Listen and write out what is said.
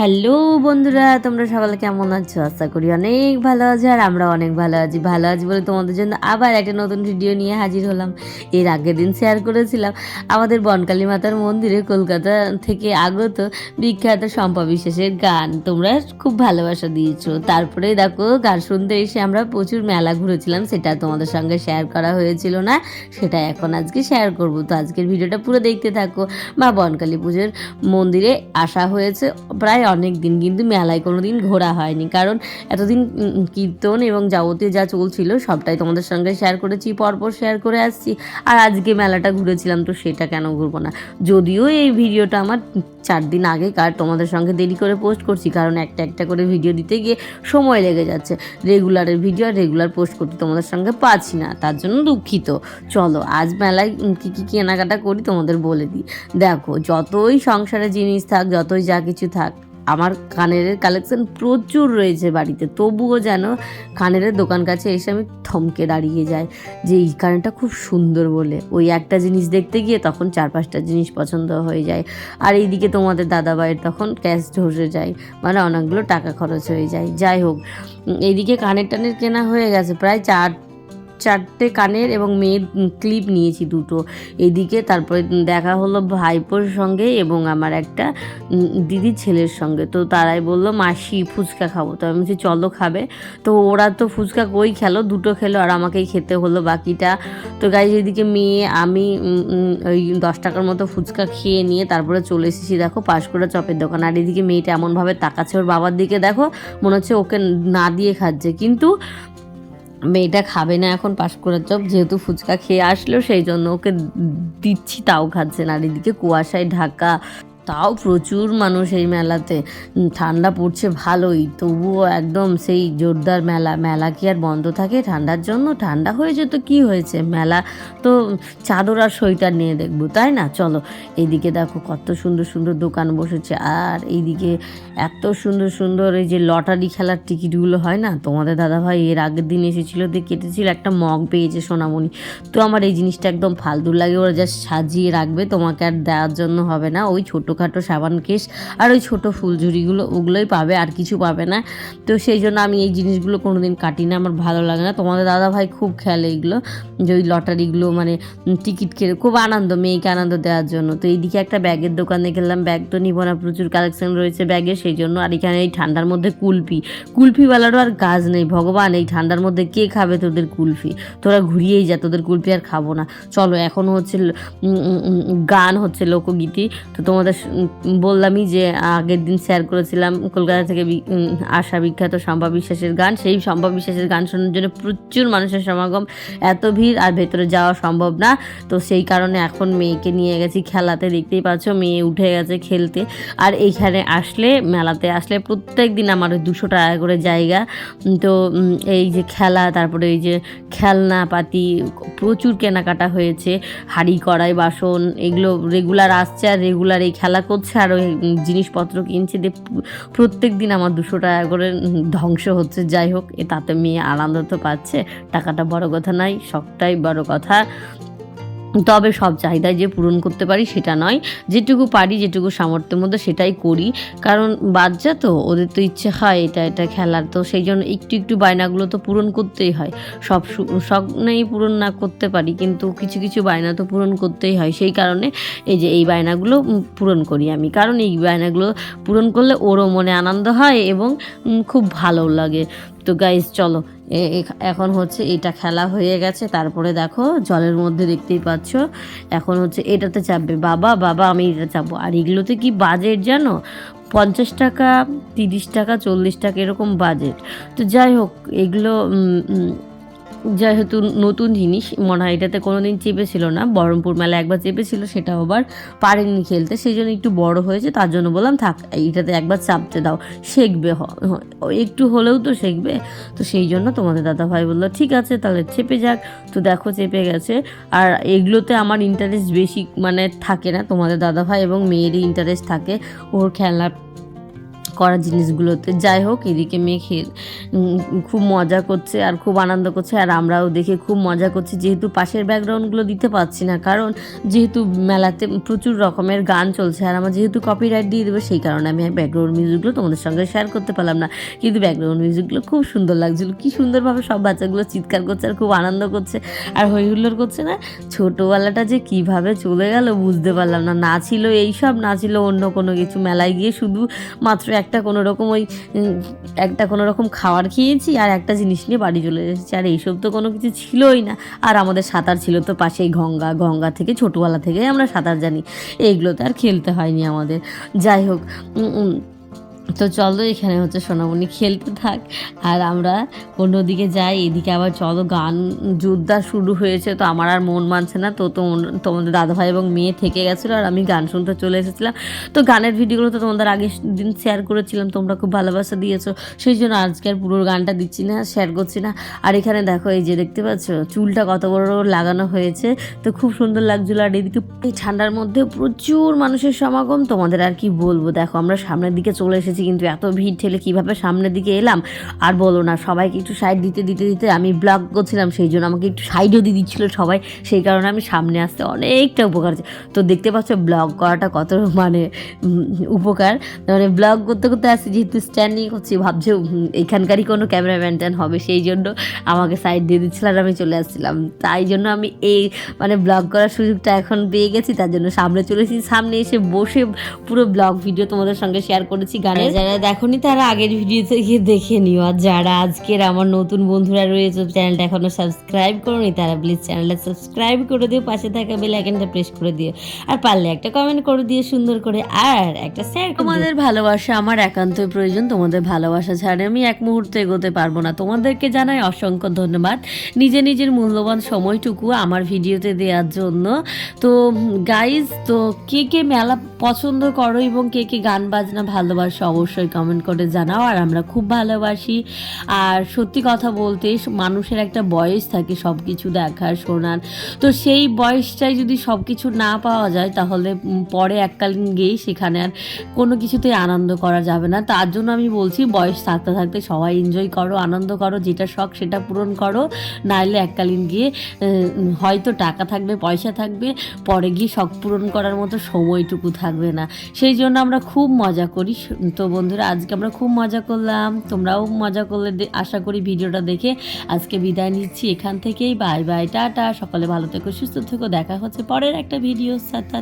Hello বন্ধুরা, তোমরা সকালে কেমন আছো? আশা করি অনেক ভালো আছো আর আমরা অনেক ভালো আছি। ভালো আছি বলে তোমাদের জন্য আবার একটা নতুন ভিডিও নিয়ে হাজির হলাম। এর আগের দিন শেয়ার করেছিলাম। আমাদের বনকালী মাতার মন্দিরে কলকাতা থেকে আগত বিখ্যাত শম্পা বিশ্বাসের গান। তোমরা খুব ভালোবাসা দিয়েছ। তারপরে দেখো, গান শুনতে এসে আমরা প্রচুর মেলা ঘুরেছিলাম। সেটা তোমাদের সঙ্গে শেয়ার করা হয়েছিল না, সেটা এখন আজকে শেয়ার করব। তো আজকের ভিডিওটা পুরো দেখতে থাকো। মা বনকালী পুজোর মন্দিরে আসা হয়েছে। প্রায় অনেক দিন, কিন্তু মেলায় কোনো দিন ঘোরা হয়নি। কারণ এতদিন কীর্তন এবং যাবতীয় যা চলছিল সবটাই তোমাদের সঙ্গে শেয়ার করেছি পরপর শেয়ার করে আসছি। আর আজকে মেলাটা ঘুরেছিলাম তো সেটা কেন ঘুরবো না? যদিও এই ভিডিওটা আমার চার দিন আগে কার তোমাদের সঙ্গে দেরি করে পোস্ট করছি, কারণ একটা একটা করে ভিডিও দিতে গিয়ে সময় লেগে যাচ্ছে। রেগুলারের ভিডিও আর রেগুলার পোস্ট করতে তোমাদের সঙ্গে পাচ্ছি না, তার জন্য দুঃখিত। চলো, আজ মেলায় কী কী কেনাকাটা করি তোমাদের বলে দিই। দেখো, যতই সংসারে জিনিস থাক, যতই যা কিছু থাক আমার কানের কালেকশন প্রচুর রয়েছে বাড়িতে। তবুও যেন কানের দোকান কাছে এসে আমি থমকে দাঁড়িয়ে যাই যে এই কানেরটা খুব সুন্দর বলে। ওই একটা জিনিস দেখতে গিয়ে তখন চার পাঁচটা জিনিস পছন্দ হয়ে যায়। আর এইদিকে তোমাদের দাদাভাইয়ের তখন ক্যাশ ধসে যায় মানে অনেকগুলো টাকা খরচ হয়ে যায়। যাই হোক এইদিকে কানের টানের কেনা হয়ে গেছে। প্রায় চার চারটে কানের এবং মেয়ের ক্লিপ নিয়েছি দুটো। এদিকে তারপরে দেখা হলো ভাইপোর সঙ্গে এবং আমার একটা দিদির ছেলের সঙ্গে। তো তারাই বলল, মাসি, ফুচকা খাব। তো আমি বলছি, চলো খাবে। তো ওরা তো ফুচকা কই খেলো, দুটো খেলো, আর আমাকেই খেতে হলো বাকিটা। তো গাই এদিকে মেয়ে, আমি ওই দশ টাকার মতো ফুচকা খেয়ে নিয়ে তারপরে চলে এসেছি দেখো পাঁশকুড়া চপের দোকান। আর এদিকে মেয়েটা এমনভাবে তাকাচ্ছে ওর বাবার দিকে, দেখো মনে হচ্ছে ওকে না দিয়ে খাচ্ছে। কিন্তু মেয়েটা খাবে না এখন পাশ করার চপ যেহেতু ফুচকা খেয়ে আসলো, সেই জন্য ওকে দিচ্ছি, তাও খাচ্ছে না। আর এদিকে কুয়াশায় ঢাকা তাও প্রচুর মানুষ এই মেলাতে। ঠান্ডা পড়ছে ভালোই, তবুও একদম সেই জোরদার মেলা। মেলা কি আর বন্ধ থাকে ঠান্ডার জন্য? ঠান্ডা হয়েছে তো কি হয়েছে? মেলা তো চাদর আর সোয়েটার নিয়ে দেখব, তাই না? চলো, এইদিকে দেখো কত সুন্দর সুন্দর দোকান বসেছে। আর এইদিকে এত সুন্দর সুন্দর এই যে লটারি খেলার টিকিটগুলো হয় না? তোমাদের দাদাভাই এর আগের দিন এসেছিল দিয়ে কেটেছিল, একটা মগ পেয়েছে সোনামণি। তো আমার এই জিনিসটা একদম ফালতু লাগে, ওরা যা সাজিয়ে রাখবে, তোমাকে আর দেওয়ার জন্য হবে না। ওই ছোটোখাটো সাবান কেস আর ওই ছোটো ফুলঝুরিগুলো ওগুলোই পাবে, আর কিছু পাবে না। তো সেই জন্য আমি এই জিনিসগুলো কোনো দিন কাটি না, আমার ভালো লাগে না। তোমাদের দাদা ভাই খুব খেলে এইগুলো যে ওই লটারিগুলো মানে টিকিট কেটে খুব আনন্দ, মেয়েকে আনন্দ দেওয়ার জন্য। তো এইদিকে একটা ব্যাগের দোকানে গেলাম, ব্যাগ তো নিব না, প্রচুর কালেকশন রয়েছে ব্যাগে, সেই জন্য। আর এখানে এই ঠান্ডার মধ্যে কুলফি, কুলফিওয়ালারও আর কাজ নেই, ভগবান, এই ঠান্ডার মধ্যে কে খাবে তোদের কুলফি? তোরা ঘুরিয়েই যা, তোদের কুলফি আর খাব না। চলো, এখন হচ্ছে গান হচ্ছে লোকগীতি, তো তোমাদের বললামই যে আগের দিন শেয়ার করেছিলাম কলকাতা থেকে আসা বিখ্যাত শম্পা বিশ্বাসের গান। সেই শম্পা বিশ্বাসের গান শোনার জন্য প্রচুর মানুষের সমাগম। এত ভিড় আর ভেতরে যাওয়া সম্ভব না। তো সেই কারণে এখন মেয়েকে নিয়ে গেছি খেলাতে। দেখতেই পাচ্ছ মেয়ে উঠে গেছে খেলতে। আর এইখানে আসলে, মেলাতে আসলে প্রত্যেক দিন আমার ওই দুশো টাকা করে জায়গা। তো এই যে খেলা, তারপরে এই যে খেলনা পাতি প্রচুর কেনাকাটা হয়েছে। হাঁড়ি, কড়াই, বাসন, এগুলো রেগুলার আসছে আর রেগুলার এই খেলা করছে আর ওই জিনিসপত্র কিনছে দিয়ে প্রত্যেক দিন আমার দুশো টাকা করে ধ্বংস হচ্ছে। যাই হোক, এ তাতে মেয়ে আনন্দ তো পাচ্ছে। টাকাটা বড় কথা নাই, সবটাই বড় কথা। তবে সব চাহিদা যে পূরণ করতে পারি সেটা নয়। যেটুকু পারি, যেটুকু সামর্থ্যের মধ্যে সেটাই করি। কারণ বাচ্চা তো, ওদের তো ইচ্ছে হয় এটা এটা খেলার। তো সেই জন্য একটু একটু বায়নাগুলো তো পূরণ করতেই হয়। সব সু- সব নেই পূরণ না করতে পারি, কিন্তু কিছু কিছু বায়না তো পূরণ করতেই হয়। সেই কারণে এই যে, এই বায়নাগুলো পূরণ করি আমি। কারণ এই বায়নাগুলো পূরণ করলে ওরও মনে আনন্দ হয় এবং খুব ভালো লাগে। তো গাইজ চলো এখন হচ্ছে এটা খেলা হয়ে গেছে। তারপরে দেখো, জলের মধ্যে দেখতেই পাচ্ছ, এখন হচ্ছে এটাতে চাপবে। বাবা বাবা, আমি এটা চাপবো। আর এগুলোতে কি বাজেট জানো? পঞ্চাশ টাকা, তিরিশ টাকা, চল্লিশ টাকা এরকম বাজেট তো যাই হোক, এগুলো যেহেতু নতুন জিনিস, মনে হয় এটাতে কোনো দিন চেপেছিল না। বহরমপুর মেলা একবার চেপেছিল সেটাও আবার পারেনি খেলতে। সেই জন্য একটু বড় হয়েছে, তার জন্য বললাম, থাক এটাতে একবার চাপতে দাও। শিখবে একটু হলেও তো শিখবে। তো সেই জন্য তোমাদের দাদা ভাই বলল, ঠিক আছে, তাহলে চেপে যাক। তো দেখো, চেপে গেছে। আর এগুলোতে আমার ইন্টারেস্ট বেশি মানে থাকে না। তোমাদের দাদা ভাই এবং মেয়েরই ইন্টারেস্ট থাকে। ওর খেলনা করার জিনিসগুলোতে। যাই হোক, এদিকে মেয়ে খুব মজা করছে আর খুব আনন্দ করছে। আর আমরাও দেখে খুব মজা করছি। যেহেতু পাশের ব্যাকগ্রাউন্ডগুলো দিতে পারছি না, কারণ যেহেতু মেলাতে প্রচুর রকমের গান চলছে। আর আমার যেহেতু কপিরাইট দিয়ে দেবে, সেই কারণে আমি ব্যাকগ্রাউন্ড মিউজিকগুলো তোমাদের সঙ্গে শেয়ার করতে পারলাম না। কিন্তু ব্যাকগ্রাউন্ড মিউজিকগুলো খুব সুন্দর লাগছিল। কি সুন্দরভাবে সব বাচ্চাগুলো চিৎকার করছে আর খুব আনন্দ করছে। আর হই হুল্লোড় করছে না? ছোটোবেলাটা যে কীভাবে চলে গেল বুঝতে পারলাম না। না ছিল এইসব, না ছিল অন্য কোনো কিছু। মেলায় গিয়ে শুধু মাত্র একটা কোনো রকম ওই একটা কোনো রকম খাবার খেয়েছি আর একটা জিনিস নিয়ে বাড়ি চলে এসেছি। আর এইসব তো কোনো কিছু ছিলই না। আর আমাদের সাঁতার ছিল তো পাশেই গঙ্গা গঙ্গা থেকে ছোটোবেলা থেকে আমরা সাঁতার জানি। এইগুলো তো আর খেলতে হয়নি আমাদের। যাই হোক তো চলো এখানে হচ্ছে সোনামণি খেলতে থাক। আর আমরা অন্যদিকে যাই, এদিকে আবার চলো, গান জোরদার শুরু হয়েছে, তো আমার আর মন মানছে না। তো তো তোমাদের দাদাভাই এবং মেয়ে থেকে গেছিল আর আমি গান শুনতে চলে এসেছিলাম। তো গানের ভিডিওগুলো তো তোমাদের আগের দিন শেয়ার করেছিলাম, তোমরা খুব ভালোবাসা দিয়েছ। সেই জন্য আজকে আর পুরো গানটা দিচ্ছি না শেয়ার করছি না। আর এখানে দেখো, এই যে দেখতে পাচ্ছ, চুলটা কত বড় লাগানো হয়েছে। তো খুব সুন্দর লাগছিল আর এদিকে এই ঠান্ডার মধ্যে প্রচুর মানুষের সমাগম। তোমাদের আর কি বলব? দেখো, আমরা সামনের দিকে চলে এসেছি। কিন্তু এত ভিড় ঠেলে কীভাবে সামনের দিকে এলাম? আর বলো না, সবাইকে একটু সাইড দিতে দিতে দিতে আমি ব্লগ করছিলাম, সেই জন্য আমাকে একটু সাইডও দিয়ে দিচ্ছিল সবাই। সেই কারণে আমি সামনে আসতে অনেকটা উপকার। তো দেখতে পাচ্ছ ব্লগ করাটা কত মানে উপকার। মানে ব্লগ করতে করতে আসছি, যেহেতু স্ট্যান্ডিং করছি ভাবছে এখানকারই কোনো ক্যামেরাম্যান ট্যান হবে, সেই জন্য আমাকে সাইড দিয়ে দিচ্ছিল আর আমি চলে আসছিলাম। তাই জন্য আমি এই মানে ব্লগ করার সুযোগটা এখন পেয়ে গেছি, তার জন্য সামনে চলে এসেছি। সামনে এসে বসে পুরো ব্লগ ভিডিও তোমাদের সঙ্গে শেয়ার করেছি গানে যারা দেখোনি তারা আগের ভিডিওতে গিয়ে দেখে নিও। আর যারা আজকের আমার নতুন বন্ধুরা রয়েছে চ্যানেলটা এখনও সাবস্ক্রাইব করোনি তারা প্লিজ চ্যানেলটা সাবস্ক্রাইব করে দিও পাশে থাকা বেল আইকনটা প্রেস করে দিও। আর পারলে একটা কমেন্ট করে দিয়ে সুন্দর করে আর একটা শেয়ার তোমাদের ভালোবাসা আমার একান্তই প্রয়োজন তোমাদের ভালোবাসা ছাড়া আমি এক মুহূর্তে এগোতে পারব না। তোমাদেরকে জানাই অসংখ্য ধন্যবাদ। নিজে নিজের মূল্যবান সময়টুকু আমার ভিডিওতে দেওয়ার জন্য। তো গাইজ তো কে কে মেলা পছন্দ করো এবং কে কে গান বাজনা ভালোবাসো অবশ্যই কমেন্ট করে জানাও, আর আমরা খুব ভালোবাসি। আর সত্যি কথা বলতে, মানুষের একটা বয়স থাকে সব কিছু দেখার, শোনার। তো সেই বয়সটাই যদি সব কিছু না পাওয়া যায়, তাহলে পরে এককালীন গিয়েই সেখানে আর কোনো কিছুতেই আনন্দ করা যাবে না। তার জন্য আমি বলছি, বয়স থাকতে থাকতে সবাই এনজয় করো, আনন্দ করো, যেটা শখ সেটা পূরণ করো। নাইলে এককালীন গিয়ে হয়তো টাকা থাকবে, পয়সা থাকবে, পরে গিয়ে শখ পূরণ করার মতো সময়টুকু থাকবে না। সেই জন্য আমরা খুব মজা করি তো বন্ধুরা, আজকে আমরা খুব মজা করলাম। তোমরাও মজা করলে আশা করি ভিডিওটা দেখে আজকে বিদায় নিচ্ছি এখান থেকেই। Bye bye, tata. সকলে ভালো থেকো, সুস্থ থেকো। দেখা হচ্ছে পরের একটা ভিডিও সাথে।